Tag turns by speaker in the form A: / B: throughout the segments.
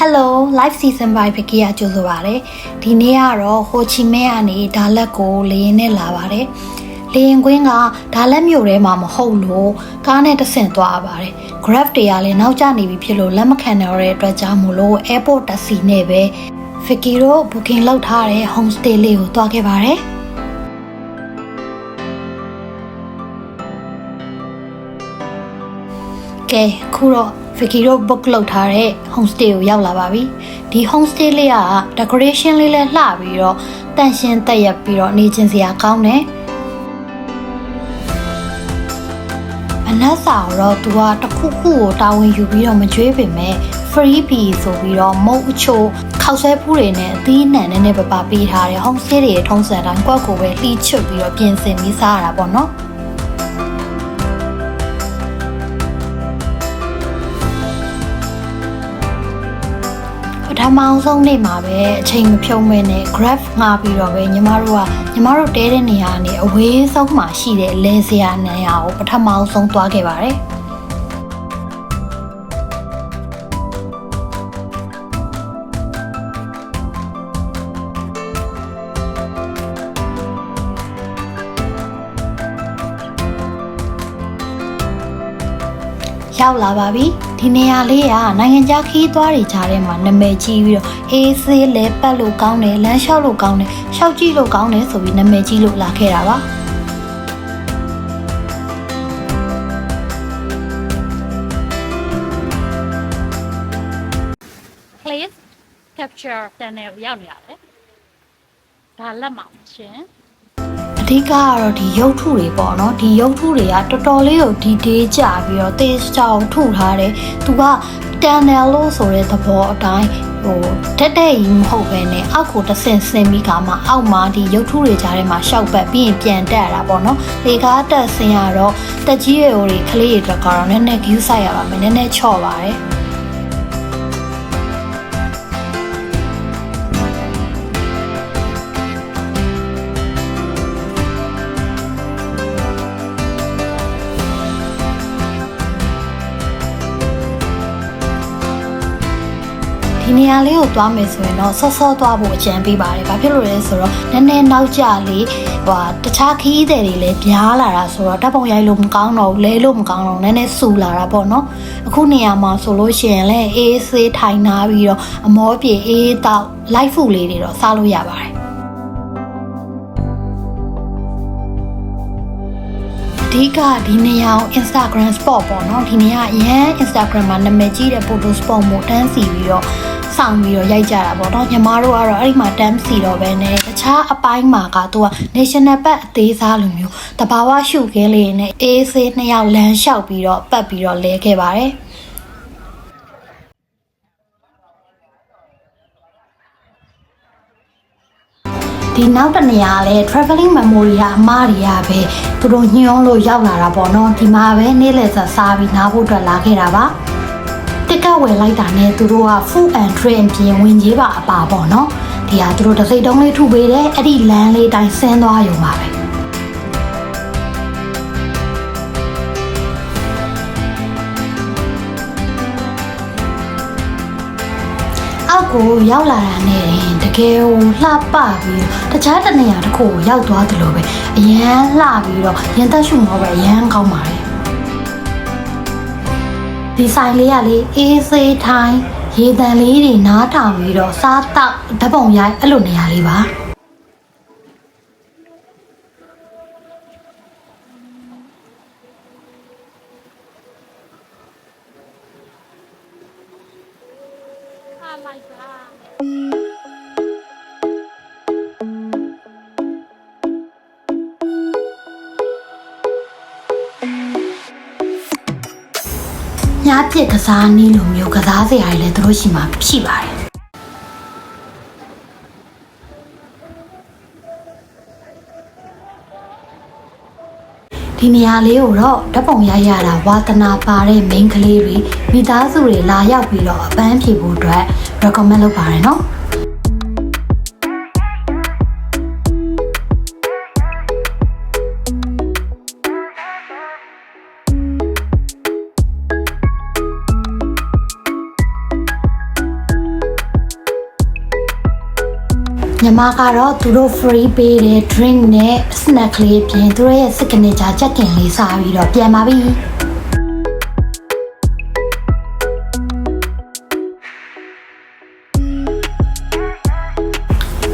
A: Hello live season by ဖကေကကြိုဆိုပါရစေဒီနေ့ကတော့ဟိုချီမဲကနေဒါလက်ကိုလေရင်နဲ့လာပါတယ်လေရင်ကွင်းကဒါလက်မြို့ထဲမှာမဟုတ်လို့ကားနဲ့တဆင့်သွားပါတယ် Grab တွေကလည်းနောက်ကျနေပြီဖြစ်လို့လက်မခံတော့တဲ့အတွက်ကြောင့်မို့လို့ airport taxi နဲ့ပဲဖကီတို့ booking လုပ်ထားတဲ့ home stay လေးကိုသွားခဲ့ပါတယ် ကဲအခုတော့ Vicky တို့ book လုပ်ထားတဲ့ home stay ကိုရောက်လာပါပြီဒီ home stay လေးက decoration လေးလည်းလှပြီးတော့တန့်ရှင်းတက်ရက်ပြီးတော့နေချင်းစရာကောင်းတယ်မနက်စာတော့ तू ကတစ်ခုခုကိုတာဝန်ယူပြီးတော့မကြွေးပင်မဲ့ free bee ဆိုပြီးတော့မုတ်အချို့ခောက်ဆွဲဖူးတွေနဲ့အသီးနှံနဲ့နဲ့ပပပေးထားတဲ့ home stay တွေရဲ့ထုံးစံတိုင်းကွက်ကိုပဲလှီးချွတ်ပြီးတော့ပြင်ဆင်ပြီးစားရတာပေါ့နော် ထမအောင်ဆုံးနေ့မှာပဲအချိန်မဖြုံးမဲနဲ့ graph ငှားပြီးတော့ပဲညီမတို့ကညီမတို့တဲတဲ့နေရာကနေအဝေးဆုံးမှာရှိတဲ့လဲစရာနေရာကိုပထမအောင်ဆုံးသွားခဲ့ပါတယ် ရောက်လာပါပြီဒီနေရာလေးကနိုင်ငံခြားခီးသွားတွေကြားထဲမှာနာမည်ကြီးပြီးတော့အေးဆေးလဲပတ်လို့ကောင်းတယ်လမ်းလျှောက်လို့ကောင်းတယ်ရှောက်ကြည့်လို့ကောင်းတယ်ဆိုပြီးနာမည်ကြီးလို့လာခဲ့တာပါ
B: please capture channel ကိုရောက်နေရတယ်ဒါလက်မှာရှင်
A: အ ဓိကကတော့ဒီရုပ်ထုတွေပေါ့နော်ဒီရုပ်ထုတွေကတော်တော်လေးကိုဒီဒေးကြပြီးတော့တေးချောင်ထုထားတယ်သူက tunnel လို့ဆိုတဲ့သဘောအတိုင်းဟိုတက်တဲ့ကြီးမဟုတ်ပဲねအောက်ကိုတစ်ဆင့်ဆင်းပြီးကမှအောက်မှာဒီရုပ်ထုတွေကြားထဲမှာရှောက်ပတ်ပြီးရင်ပြန်တက်ရတာပေါ့နော်လေကားတက်ဆင်းရတော့တက်ကြီးရွယ်တွေကလေးတွေအတွက်ကတော့နည်းနည်း view ဆိုင်ရပါမယ်နည်းနည်းချော့ပါတယ် ဒီနေရာလေးကိုသွားမယ်ဆိုရင်တော့ဆော့ဆော့သွားဖို့အကြံပေးပါတယ်။ဘာဖြစ်လို့လဲဆိုတော့နည်းနည်းနောက်ကျလေးဟိုတခြားခီးသည်တွေလည်းပြားလာတာဆိုတော့တပ်ပုံရိုက်လို့မကောင်းတော့ဘူးလဲလို့မကောင်းတော့နည်းနည်းဆူလာတာပေါ့နော်။အခုနေရာမှာဆိုလို့ရှိရင်လည်းအေးဆေးထိုင်နာပြီးတော့အမောပြေအေးတောက် live food လေးတွေတော့စားလို့ရပါတယ်။အဓိကဒီနေရာကို Instagram spot ပေါ့နော်ဒီနေရာအရန် Instagram မှာနာမည်ကြီးတဲ့ photo spot မို့တန်းစီပြီးတော့ ဆောင်ပြီးတော့ရိုက်ကြတာပေါ့နော်ညီမတို့ကတော့အဲ့ဒီမှာတန်းစီတော့ပဲနဲ့တခြားအပိုင်းမှာကသူက national park အသေးစားလိုမျိုးတဘာဝရှုခင်းလေးနဲ့အေးဆေးနှစ်ယောက်လမ်းလျှောက်ပြီးတော့ပတ်ပြီးတော့လဲခဲ့ပါတယ်ဒီနောက်တစ်နေရာကလည်း traveling memory ကအမားတွေကပဲသူတို့ညှိုးလို့ရောက်လာတာပေါ့နော်ဒီမှာပဲနေ့လည်စာစားပြီးနားဖို့အတွက်လာခဲ့တာပါတက်က ဝယ်လိုက်တာနဲ့သူတို့က food and drink ပြင်ဝင်ကြီးပါအပါပေါ့နော်ဒီဟာသူတို့တစ်စိတ်တုံးလေးထုပေးတယ်အဲ့ဒီလမ်းလေးတိုင်းဆင်းသွားရုံပါပဲအောက်ကိုရောက်လာတာနဲ့တကယ်ကိုလှပပြီးတခြားတနေရာတစ်ခုကိုရောက်သွားသလိုပဲအရန်လှပြီးတော့ရင်သက်ရှုမောပဲအရန်ကောင်းပါတယ် ဒီဆိုင်လေးကလေအေးဆေးထိုင်းရေတံလေးတွေနားထောင်ပြီးတော့စားတောက်ဓာတ်ပုံရိုက်အဲ့လိုနေရာလေးပါ
B: အားလိုက်ပါ
A: ညပြစ်ကစားနည်းလိုမျိုးကစားစရာတွေလည်းသူတို့ရှိမှဖြစ်ပါတယ်ဒီနေရာလေးကိုတော့ဓာတ်ပုံရိုက်ရတာဝါသနာပါတဲ့ main ကလေးတွေမိသားစုတွေလာရောက်ပြီးတော့အပန်းဖြေဖို့အတွက် recommend လုပ်ပါတယ်နော် မကတော့သူတို့ free ပေးတဲ့ drink နဲ့ snack လေးအပြင်သူတို့ရဲ့ signature ချက်ကင်လေးစားပြီးတော့ပြန်ပါပြီ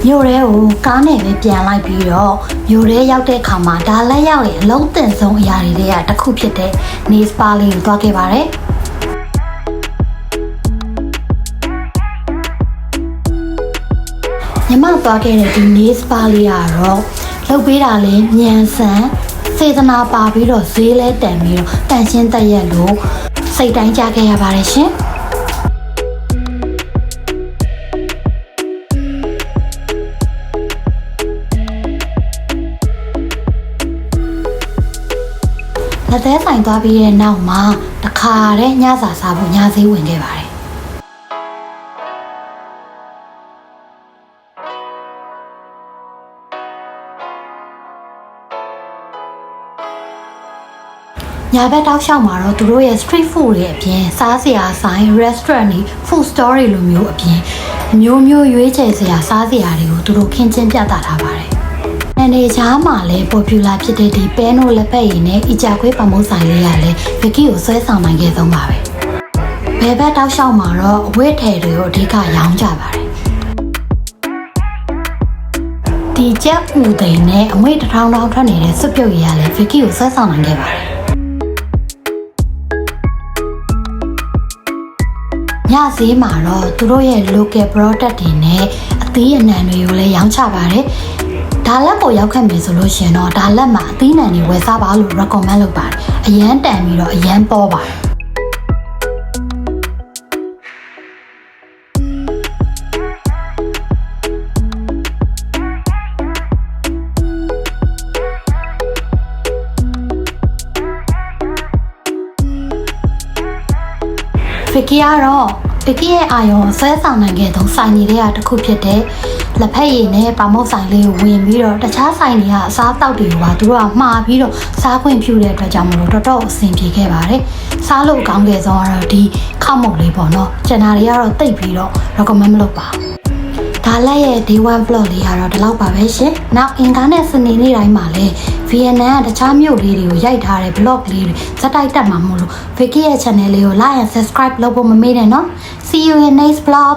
A: မြို့ရဲကိုကားနဲ့ပဲပြန်လိုက်ပြီးတော့မြို့ရဲရောက်တဲ့အခါမှာဒါလက်ရောက်ရဲ့အလုံးတင်ဆုံးအရာတွေတွေကတစ်ခုဖြစ်တဲ့ nail spa လေးကိုတွားခဲ့ပါတယ်။ ညီမသွားခဲ့တဲ့ဒီ nail spa လေးကတော့လုပ်ပေးတာလဲညံဆန်စေတနာပါပြီးတော့ဈေးလဲတန်ပြီးတော့တန်ရှင်းတက်ရက်လို့စိတ်တိုင်းကြခဲ့ရပါတယ်ရှင်လက်သေးဆိုင်သွားပြီးတဲ့နောက်မှာတခါတည်းညစာစားဖို့ညဈေးဝင်ခဲ့ပါတယ် ညာဘက်တောက်လျှောက်မှာတော့သူတို့ရဲ့ street food တွေအပြင်စားစရာဆိုင် restaurant တွေ food store တွေလိုမျိုးအပြင်မျိုးမျိုးရွေးချယ်စရာစားစရာတွေကိုသူတို့ခင်းကျင်းပြသထားပါတယ်။အနေချားမှာလည်း popular ဖြစ်တဲ့ဒီပဲနိုလက်ဖက်ရည်နဲ့အီကြခွေးပမုတ်ဆိုင်လေးကလည်းဗကီကိုဆွဲဆောင်နိုင်ခဲ့သုံးပါပဲ။ဘယ်ဘက်တောက်လျှောက်မှာတော့အဝတ်ထည်တွေကိုအဓိကရောင်းကြပါတယ်။ဒီချက်ဥသိန်းနဲ့အမွေတစ်ထောင်ထောင်ထွက်နေတဲ့စွပ်ပြုတ်ရည်ကလည်းဗကီကိုဆွဲဆောင်နိုင်ခဲ့ပါတယ်။ ညဈေးမှာတော့သူတို့ရဲ့ local product တွေနဲ့အသီးအနှံတွေကိုလည်းရောင်းချပါတယ်။ဒါလက်ကိုရောက်ခဲ့ပြီဆိုလို့ရှရင်တော့ဒါလက်မှာအသီးအနှံတွေဝယ်စားပါလို့ recommend လုပ်ပါတယ်။အရန်တန်ပြီးတော့အရန်ပေါ်ပါတယ်။ Vicky ကတော့ Vicky ရဲ့အာယုံကိုဆွဲဆောင်နိုင်ခဲ့သောဆိုင်တွေကတစ်ခုဖြစ်တဲ့လက်ဖက်ရည်နဲ့ပါမုတ်ဆိုင်လေးကိုဝင်ပြီးတော့တခြားဆိုင်တွေကအစားတောက်တွေကိုပါသူတို့ကမှားပြီးတော့စားခွင့်ပြုတဲ့အတွက်ကြောင့်မလို့တော်တော်အဆင်ပြေခဲ့ပါတယ်။စားလို့ကောင်းခဲ့ဆုံးကတော့ဒီခောက်မုတ်လေးပေါ့နော်။ကျန်တာတွေကတော့တိတ်ပြီးတော့ recommend မလုပ်ပါဘူး။ ဒါလည်းရဲ့ day one vlog လေးကတော့ဒီလောက်ပါပဲရှင်။နောက်အင်ကာနဲ့စနေနေ့တိုင်းမှာလည်း VNN ကတခြားမြို့လေးတွေကိုရိုက်ထားတဲ့ vlog လေးတွေစက်တိုက်တက်မှာမို့လို့ Vicky ရဲ့ channel လေးကို like and subscribe လုပ်ဖို့မမေ့နဲ့နော်။ See you in next vlog